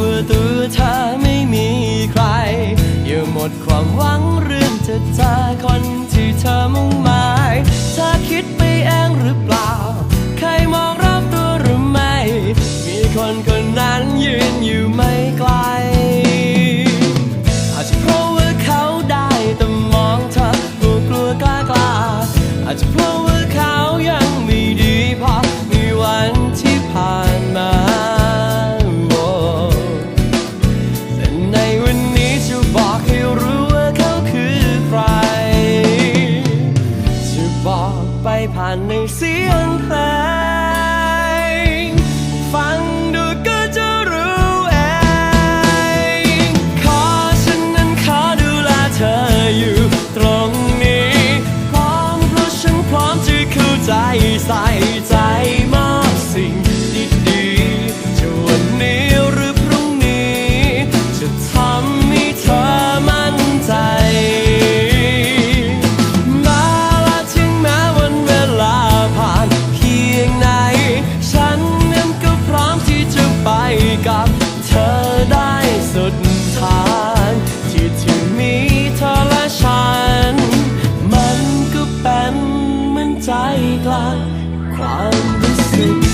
วตัวเธอไม่มีใคร อย่าหมดความหวังเรื่องจะจาคนที่เธอมุ่งหมาย ถ้าคิด Quando se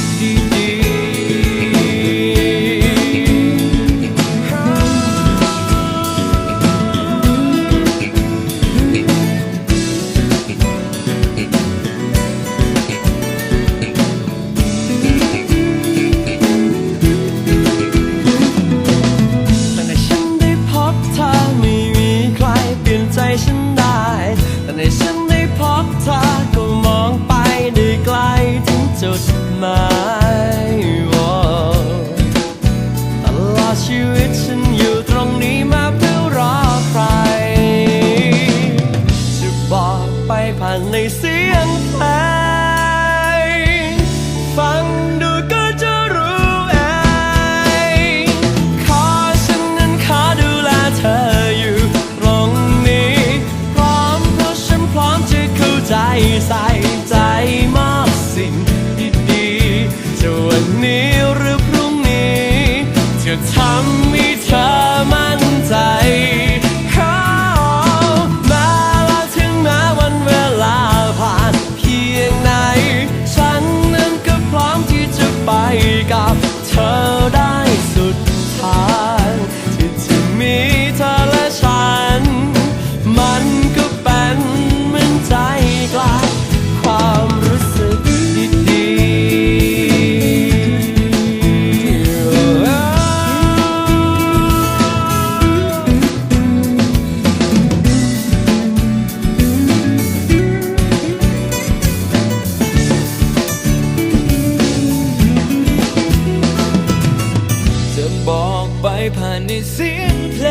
เสียงเพล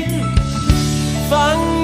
ง ฟัง